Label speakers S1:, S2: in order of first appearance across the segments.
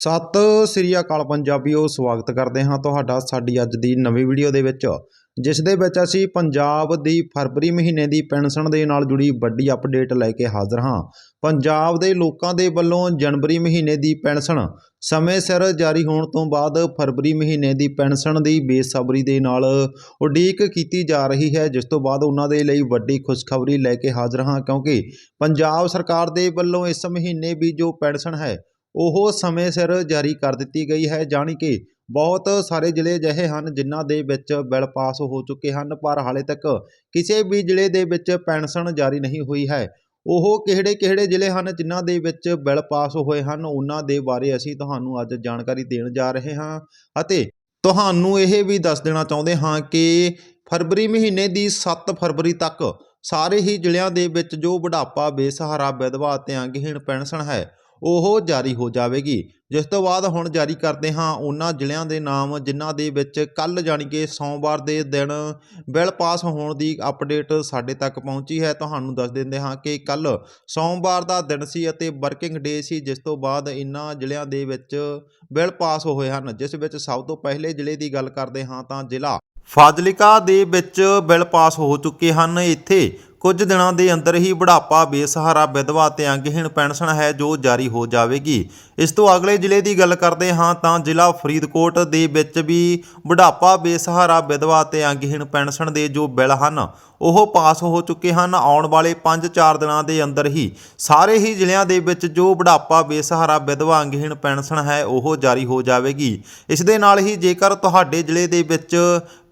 S1: ਸਤਿ ਸ੍ਰੀ ਅਕਾਲ ਪੰਜਾਬੀਓ, ਸਵਾਗਤ ਕਰਦੇ ਹਾਂ ਤੁਹਾਡਾ ਸਾਡੀ ਅੱਜ ਦੀ ਨਵੀਂ ਵੀਡੀਓ ਦੇ ਵਿੱਚ, ਜਿਸ ਦੇ ਵਿੱਚ ਅਸੀਂ ਪੰਜਾਬ ਦੀ ਫਰਵਰੀ ਮਹੀਨੇ ਦੀ ਪੈਨਸ਼ਨ ਦੇ ਨਾਲ ਜੁੜੀ ਵੱਡੀ ਅਪਡੇਟ ਲੈ ਕੇ ਹਾਜ਼ਰ ਹਾਂ। ਪੰਜਾਬ ਦੇ ਲੋਕਾਂ ਦੇ ਵੱਲੋਂ ਜਨਵਰੀ ਮਹੀਨੇ ਦੀ ਪੈਨਸ਼ਨ ਸਮੇਂ ਸਿਰ ਜਾਰੀ ਹੋਣ ਤੋਂ ਬਾਅਦ ਫਰਵਰੀ ਮਹੀਨੇ ਦੀ ਪੈਨਸ਼ਨ ਦੀ ਬੇਸਬਰੀ ਦੇ ਨਾਲ ਉਡੀਕ ਕੀਤੀ ਜਾ ਰਹੀ ਹੈ, ਜਿਸ ਤੋਂ ਬਾਅਦ ਉਹਨਾਂ ਦੇ ਲਈ ਵੱਡੀ ਖੁਸ਼ਖਬਰੀ ਲੈ ਕੇ ਹਾਜ਼ਰ ਹਾਂ, ਕਿਉਂਕਿ ਪੰਜਾਬ ਸਰਕਾਰ ਦੇ ਵੱਲੋਂ ਇਸ ਮਹੀਨੇ ਵੀ ਜੋ ਪੈਨਸ਼ਨ ਹੈ ਉਹ ਸਮੇਂ ਸਿਰ ਜਾਰੀ ਕਰ ਦਿੱਤੀ ਗਈ ਹੈ, ਜਾਣੀ ਕਿ ਬਹੁਤ ਸਾਰੇ ਜ਼ਿਲ੍ਹੇ ਅਜਿਹੇ ਹਨ ਜਿਨ੍ਹਾਂ ਦੇ ਵਿੱਚ ਬਿੱਲ ਪਾਸ ਹੋ ਚੁੱਕੇ ਹਨ, ਪਰ ਹਾਲੇ ਤੱਕ ਕਿਸੇ ਵੀ ਜ਼ਿਲ੍ਹੇ ਦੇ ਵਿੱਚ ਪੈਨਸ਼ਨ ਜਾਰੀ ਨਹੀਂ ਹੋਈ ਹੈ। ਉਹ ਕਿਹੜੇ ਕਿਹੜੇ ਜ਼ਿਲ੍ਹੇ ਹਨ ਜਿਨ੍ਹਾਂ ਦੇ ਵਿੱਚ ਬਿੱਲ ਪਾਸ ਹੋਏ ਹਨ, ਉਹਨਾਂ ਦੇ ਬਾਰੇ ਅਸੀਂ ਤੁਹਾਨੂੰ ਅੱਜ ਜਾਣਕਾਰੀ ਦੇਣ ਜਾ ਰਹੇ ਹਾਂ ਅਤੇ ਤੁਹਾਨੂੰ ਇਹ ਵੀ ਦੱਸ ਦੇਣਾ ਚਾਹੁੰਦੇ ਹਾਂ ਕਿ ਫਰਵਰੀ ਮਹੀਨੇ ਦੀ 7 ਫਰਵਰੀ ਤੱਕ ਸਾਰੇ ਹੀ ਜ਼ਿਲ੍ਹਿਆਂ ਦੇ ਵਿੱਚ ਜੋ ਬੁਢਾਪਾ, ਬੇਸਹਾਰਾ, ਵਿਧਵਾ ਅਤੇ ਅੰਗਹੀਣ ਪੈਨਸ਼ਨ ਹੈ ਉਹ ਜਾਰੀ ਹੋ ਜਾਵੇਗੀ। ਜਿਸ ਤੋਂ ਬਾਅਦ ਹੁਣ ਜਾਰੀ ਕਰਦੇ ਹਾਂ ਉਹਨਾਂ ਜ਼ਿਲ੍ਹਿਆਂ ਦੇ ਨਾਮ, ਜਿਨ੍ਹਾਂ ਦੇ ਵਿੱਚ ਕੱਲ ਜਾਣੀ ਕਿ ਸੋਮਵਾਰ ਦੇ ਦਿਨ ਬਿੱਲ ਪਾਸ ਹੋਣ ਦੀ ਅਪਡੇਟ ਸਾਡੇ ਤੱਕ ਪਹੁੰਚੀ ਹੈ। ਤੁਹਾਨੂੰ ਦੱਸ ਦਿੰਦੇ ਹਾਂ ਕਿ ਕੱਲ ਸੋਮਵਾਰ ਦਾ ਦਿਨ ਸੀ ਅਤੇ ਵਰਕਿੰਗ ਡੇ ਸੀ, ਜਿਸ ਤੋਂ ਬਾਅਦ ਇਨ੍ਹਾਂ ਜ਼ਿਲ੍ਹਿਆਂ ਦੇ ਵਿੱਚ ਬਿੱਲ ਪਾਸ ਹੋਏ ਹਨ। ਜਿਸ ਵਿੱਚ ਸਭ ਤੋਂ ਪਹਿਲੇ ਜ਼ਿਲ੍ਹੇ ਦੀ ਗੱਲ ਕਰਦੇ ਹਾਂ ਤਾਂ ਜ਼ਿਲ੍ਹਾ ਫਾਜ਼ਿਲਕਾ ਦੇ ਵਿੱਚ ਬਿੱਲ ਪਾਸ ਹੋ ਚੁੱਕੇ ਹਨ। ਇੱਥੇ ਕੁਝ ਦਿਨਾਂ ਦੇ ਅੰਦਰ ਹੀ ਬੁਢਾਪਾ, ਬੇਸਹਾਰਾ, ਵਿਧਵਾ ਤੇ ਅੰਗਹੀਣ ਪੈਨਸ਼ਨ ਹੈ ਜੋ ਜਾਰੀ ਹੋ ਜਾਵੇਗੀ। ਇਸ ਤੋਂ ਅਗਲੇ ਜ਼ਿਲ੍ਹੇ ਦੀ ਗੱਲ ਕਰਦੇ ਹਾਂ ਤਾਂ ਜ਼ਿਲ੍ਹਾ ਫਰੀਦਕੋਟ ਦੇ ਵਿੱਚ ਵੀ ਬੁਢਾਪਾ, ਬੇਸਹਾਰਾ, ਵਿਧਵਾ ਤੇ ਅੰਗਹੀਣ ਪੈਨਸ਼ਨ ਦੇ ਜੋ ਬਿੱਲ ਹਨ, ਉਹ ਪਾਸ ਹੋ ਚੁੱਕੇ ਹਨ। ਆਉਣ ਵਾਲੇ 5-4 ਦਿਨਾਂ ਦੇ ਅੰਦਰ ਹੀ ਸਾਰੇ ਹੀ ਜ਼ਿਲ੍ਹਿਆਂ ਦੇ ਵਿੱਚ ਜੋ ਬੁਢਾਪਾ, ਬੇਸਹਾਰਾ, ਵਿਧਵਾ, ਅੰਗਹੀਣ ਪੈਨਸ਼ਨ ਹੈ, ਉਹ ਜਾਰੀ ਹੋ ਜਾਵੇਗੀ। ਇਸ ਦੇ ਨਾਲ ਹੀ ਜੇਕਰ ਤੁਹਾਡੇ ਜ਼ਿਲ੍ਹੇ ਦੇ ਵਿੱਚ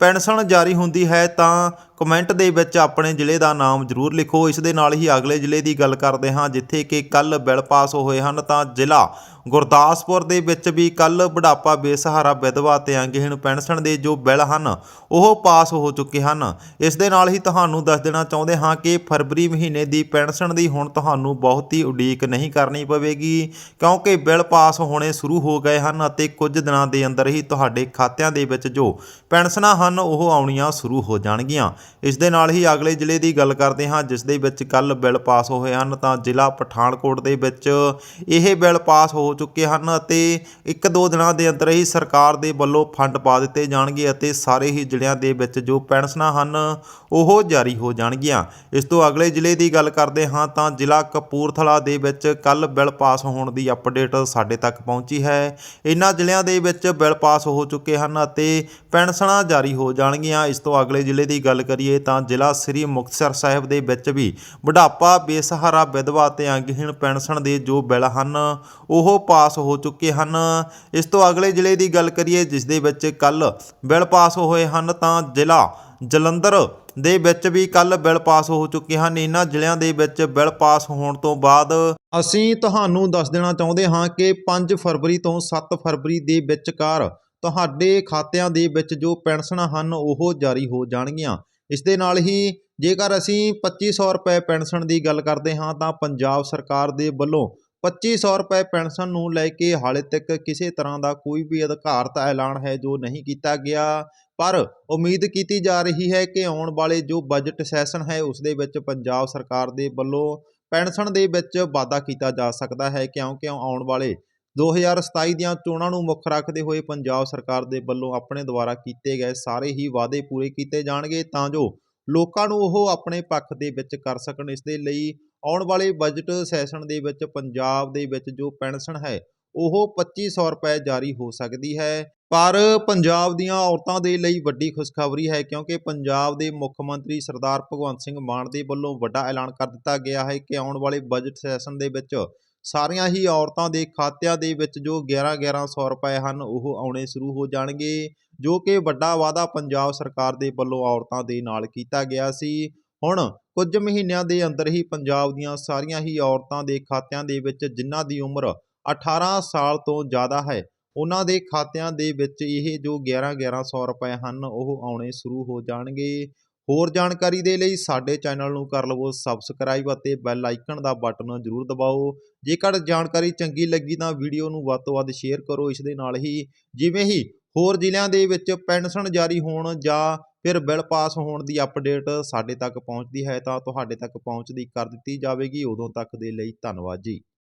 S1: ਪੈਨਸ਼ਨ ਜਾਰੀ ਹੁੰਦੀ ਹੈ ਤਾਂ ਕਮੈਂਟ ਦੇ ਵਿੱਚ ਆਪਣੇ ਜ਼ਿਲ੍ਹੇ ਦਾ ਨਾਮ ਜ਼ਰੂਰ ਲਿਖੋ। ਇਸ ਦੇ ਨਾਲ ਹੀ ਅਗਲੇ ਜ਼ਿਲ੍ਹੇ ਦੀ ਗੱਲ ਕਰਦੇ ਹਾਂ, ਜਿੱਥੇ ਕਿ ਕੱਲ ਬਿੱਲ ਪਾਸ ਹੋਏ ਹਨ ਤਾਂ ਜ਼ਿਲ੍ਹਾ ਗੁਰਦਾਸਪੁਰ ਦੇ ਵਿੱਚ ਵੀ ਕੱਲ ਬੁਢਾਪਾ ਬੇਸਹਾਰਾ ਵਿਧਵਾ ਤੇ ਅੰਗਹੀਣ ਪੈਨਸ਼ਨ ਦੇ ਜੋ ਬਿੱਲ ਹਨ, ਉਹ ਪਾਸ ਹੋ ਚੁੱਕੇ ਹਨ। ਇਸ ਦੇ ਨਾਲ ਹੀ ਤੁਹਾਨੂੰ ਦੱਸ ਦੇਣਾ ਚਾਹੁੰਦੇ ਹਾਂ ਕਿ ਫਰਵਰੀ ਮਹੀਨੇ ਦੀ ਪੈਨਸ਼ਨ ਦੀ ਹੁਣ ਤੁਹਾਨੂੰ ਬਹੁਤੀ ਉਡੀਕ ਨਹੀਂ ਕਰਨੀ ਪਵੇਗੀ, ਕਿਉਂਕਿ ਬਿੱਲ ਪਾਸ ਹੋਣੇ ਸ਼ੁਰੂ ਹੋ ਗਏ ਹਨ ਅਤੇ ਕੁਝ ਦਿਨਾਂ ਦੇ ਅੰਦਰ ਹੀ ਤੁਹਾਡੇ ਖਾਤਿਆਂ ਦੇ ਵਿੱਚ ਜੋ ਪੈਨਸ਼ਨਾਂ ਹਨ, ਉਹ ਆਉਣੀਆਂ ਸ਼ੁਰੂ ਹੋ ਜਾਣਗੀਆਂ। ਇਸ ਦੇ ਨਾਲ ਹੀ ਅਗਲੇ ਜ਼ਿਲ੍ਹੇ ਦੀ ਗੱਲ ਕਰਦੇ ਹਾਂ, ਜਿਸ ਦੇ ਵਿੱਚ ਕੱਲ ਬਿੱਲ ਪਾਸ ਹੋਏ ਹਨ, ਤਾਂ ਜ਼ਿਲ੍ਹਾ ਪਠਾਨਕੋਟ ਦੇ ਵਿੱਚ ਇਹ ਬਿੱਲ ਪਾਸ ਹੋ ਚੁੱਕੇ ਹਨ ਅਤੇ ਇੱਕ ਦੋ ਦਿਨਾਂ ਦੇ ਅੰਦਰ ਹੀ ਸਰਕਾਰ ਦੇ ਵੱਲੋਂ ਫੰਡ ਪਾ ਦਿੱਤੇ ਜਾਣਗੇ ਅਤੇ ਸਾਰੇ ਹੀ ਜ਼ਿਲ੍ਹਿਆਂ ਦੇ ਵਿੱਚ ਜੋ ਪੈਨਸ਼ਨਾਂ ਹਨ, ਉਹ ਜਾਰੀ ਹੋ ਜਾਣਗੀਆਂ। ਇਸ ਤੋਂ ਅਗਲੇ ਜ਼ਿਲ੍ਹੇ ਦੀ ਗੱਲ ਕਰਦੇ ਹਾਂ ਤਾਂ ਜ਼ਿਲ੍ਹਾ ਕਪੂਰਥਲਾ ਦੇ ਵਿੱਚ ਕੱਲ ਬਿੱਲ ਪਾਸ ਹੋਣ ਦੀ ਅਪਡੇਟ ਸਾਡੇ ਤੱਕ ਪਹੁੰਚੀ ਹੈ। ਇਹਨਾਂ ਜ਼ਿਲ੍ਹਿਆਂ ਦੇ ਵਿੱਚ ਬਿੱਲ ਪਾਸ ਹੋ ਚੁੱਕੇ ਹਨ ਅਤੇ ਪੈਨਸ਼ਨਾਂ ਜਾਰੀ ਹੋ ਜਾਣਗੀਆਂ। ਇਸ ਤੋਂ ਅਗਲੇ ਜ਼ਿਲ੍ਹੇ ਦੀ ਗੱਲ ਕਰੀਏ ਤਾਂ ਜ਼ਿਲ੍ਹਾ ਸ੍ਰੀ ਮੁਕਤਸਰ ਸਾਹਿਬ ਦੇ ਵਿੱਚ ਵੀ ਬੁਢਾਪਾ, ਬੇਸਹਾਰਾ ਵਿਧਵਾ ਤੇ ਅੰਗਹੀਣ ਪੈਨਸ਼ਨ ਦੇ ਜੋ ਬਿੱਲ ਹਨ, ਉਹ ਪਾਸ ਹੋ ਚੁੱਕੇ ਹਨ। ਇਸ ਤੋਂ ਅਗਲੇ ਜ਼ਿਲ੍ਹੇ ਦੀ ਗੱਲ ਕਰੀਏ, ਜਿਸ ਦੇ ਵਿੱਚ ਕੱਲ ਬਿੱਲ ਪਾਸ ਹੋਏ ਹਨ, ਤਾਂ ਜ਼ਿਲ੍ਹਾ ਜਲੰਧਰ ਦੇ ਵਿੱਚ ਵੀ ਕੱਲ ਬਿੱਲ ਪਾਸ ਹੋ ਚੁੱਕੇ ਹਨ। ਇਹਨਾਂ ਜ਼ਿਲ੍ਹਿਆਂ ਦੇ ਵਿੱਚ ਬਿੱਲ ਪਾਸ ਹੋਣ ਤੋਂ ਬਾਅਦ ਅਸੀਂ ਤੁਹਾਨੂੰ ਦੱਸ ਦੇਣਾ ਚਾਹੁੰਦੇ ਹਾਂ ਕਿ 5 ਫਰਵਰੀ ਤੋਂ 7 ਫਰਵਰੀ ਦੇ ਵਿਚਕਾਰ ਤੁਹਾਡੇ ਖਾਤਿਆਂ ਦੇ ਵਿੱਚ ਜੋ ਪੈਨਸ਼ਨਾਂ ਹਨ, ਉਹ ਜਾਰੀ ਹੋ ਜਾਣਗੀਆਂ। ਇਸ ਦੇ ਨਾਲ ਹੀ ਜੇਕਰ ਅਸੀਂ 2500 ਰੁਪਏ ਪੈਨਸ਼ਨ ਦੀ ਗੱਲ ਕਰਦੇ ਹਾਂ, ਤਾਂ ਪੰਜਾਬ ਸਰਕਾਰ ਦੇ ਵੱਲੋਂ 2500 ਰੁਪਏ ਪੈਨਸ਼ਨ ਨੂੰ ਲੈ ਕੇ ਹਾਲੇ ਤੱਕ ਕਿਸੇ ਤਰ੍ਹਾਂ ਦਾ ਕੋਈ ਵੀ ਅਧਿਕਾਰਤ ਐਲਾਨ ਹੈ ਜੋ ਨਹੀਂ ਕੀਤਾ ਗਿਆ ਪਰ ਉਮੀਦ ਕੀਤੀ ਜਾ ਰਹੀ ਹੈ ਕਿ ਆਉਣ ਵਾਲੇ ਜੋ ਬਜਟ ਸੈਸ਼ਨ ਹੈ ਉਸ ਦੇ ਵਿੱਚ ਪੰਜਾਬ ਸਰਕਾਰ ਦੇ ਵੱਲੋਂ ਪੈਨਸ਼ਨ ਦੇ ਵਿੱਚ ਵਾਧਾ ਕੀਤਾ ਜਾ ਸਕਦਾ ਹੈ ਕਿਉਂਕਿ ਆਉਣ ਵਾਲੇ 2027 ਦੀਆਂ ਚੋਣਾਂ ਨੂੰ ਮੁੱਖ ਰੱਖਦੇ ਹੋਏ ਪੰਜਾਬ ਸਰਕਾਰ ਦੇ ਵੱਲੋਂ ਆਪਣੇ ਦੁਆਰਾ ਕੀਤੇ ਗਏ ਸਾਰੇ ਹੀ ਵਾਅਦੇ ਪੂਰੇ ਕੀਤੇ ਜਾਣਗੇ ਤਾਂ ਜੋ ਲੋਕਾਂ ਨੂੰ ਉਹ ਆਪਣੇ ਪੱਖ ਦੇ ਵਿੱਚ ਕਰ ਸਕਣ ਇਸ ਦੇ ਲਈ ਆਉਣ ਵਾਲੇ ਬਜਟ ਸੈਸ਼ਨ ਦੇ ਵਿੱਚ ਪੰਜਾਬ ਦੇ ਵਿੱਚ ਜੋ ਪੈਨਸ਼ਨ ਹੈ, ਉਹ 2500 ਰੁਪਏ ਜਾਰੀ ਹੋ ਸਕਦੀ ਹੈ। ਪਰ ਪੰਜਾਬ ਦੀਆਂ ਔਰਤਾਂ ਦੇ ਲਈ ਵੱਡੀ ਖੁਸ਼ਖਬਰੀ ਹੈ ਕਿਉਂਕਿ ਪੰਜਾਬ ਦੇ ਮੁੱਖ ਮੰਤਰੀ ਸਰਦਾਰ ਭਗਵੰਤ ਸਿੰਘ ਮਾਨ ਦੇ ਵੱਲੋਂ ਵੱਡਾ ਐਲਾਨ ਕਰ ਦਿੱਤਾ ਗਿਆ ਹੈ ਕਿ ਆਉਣ ਵਾਲੇ ਬਜਟ ਸੈਸ਼ਨ ਦੇ ਵਿੱਚ ਸਾਰੀਆਂ ਹੀ ਔਰਤਾਂ ਦੇ ਖਾਤਿਆਂ ਦੇ ਵਿੱਚ ਜੋ 11-1100 ਰੁਪਏ ਹਨ, ਉਹ ਆਉਣੇ ਸ਼ੁਰੂ ਹੋ ਜਾਣਗੇ, ਜੋ ਕਿ ਵੱਡਾ ਵਾਅਦਾ ਪੰਜਾਬ ਸਰਕਾਰ ਦੇ ਵੱਲੋਂ ਔਰਤਾਂ ਦੇ ਨਾਲ ਕੀਤਾ ਗਿਆ ਸੀ। ਹੁਣ ਕੁਝ ਮਹੀਨਿਆਂ ਦੇ ਅੰਦਰ ਹੀ ਪੰਜਾਬ ਦੀਆਂ ਸਾਰੀਆਂ ਹੀ ਔਰਤਾਂ ਦੇ ਖਾਤਿਆਂ ਦੇ ਵਿੱਚ ਜਿਨ੍ਹਾਂ ਦੀ ਉਮਰ 18 ਸਾਲ ਤੋਂ ਜ਼ਿਆਦਾ ਹੈ, ਉਹਨਾਂ ਦੇ ਖਾਤਿਆਂ ਦੇ ਵਿੱਚ ਇਹ ਜੋ 11-1100 ਰੁਪਏ ਹਨ, ਉਹ ਆਉਣੇ ਸ਼ੁਰੂ ਹੋ ਜਾਣਗੇ। ਹੋਰ ਜਾਣਕਾਰੀ ਦੇ ਲਈ ਸਾਡੇ ਚੈਨਲ ਨੂੰ ਕਰ ਲਵੋ ਸਬਸਕ੍ਰਾਈਬ ਅਤੇ ਬੈਲ ਆਈਕਨ ਦਾ ਬਟਨ ਜ਼ਰੂਰ ਦਬਾਓ। ਜੇਕਰ ਜਾਣਕਾਰੀ ਚੰਗੀ ਲੱਗੀ ਤਾਂ ਵੀਡੀਓ ਨੂੰ ਵੱਧ ਤੋਂ ਵੱਧ ਸ਼ੇਅਰ ਕਰੋ। ਇਸ ਦੇ ਨਾਲ ਹੀ ਜਿਵੇਂ ਹੀ ਹੋਰ ਜ਼ਿਲ੍ਹਿਆਂ ਦੇ ਵਿੱਚ ਪੈਨਸ਼ਨ ਜਾਰੀ ਹੋਣ ਜਾਂ ਫਿਰ ਬਿੱਲ ਪਾਸ ਹੋਣ ਦੀ ਅਪਡੇਟ ਸਾਡੇ ਤੱਕ ਪਹੁੰਚਦੀ ਹੈ ਤਾਂ ਤੁਹਾਡੇ ਤੱਕ ਪਹੁੰਚਦੀ ਕਰ ਦਿੱਤੀ ਜਾਵੇਗੀ। ਉਦੋਂ ਤੱਕ ਦੇ ਲਈ ਧੰਨਵਾਦ ਜੀ।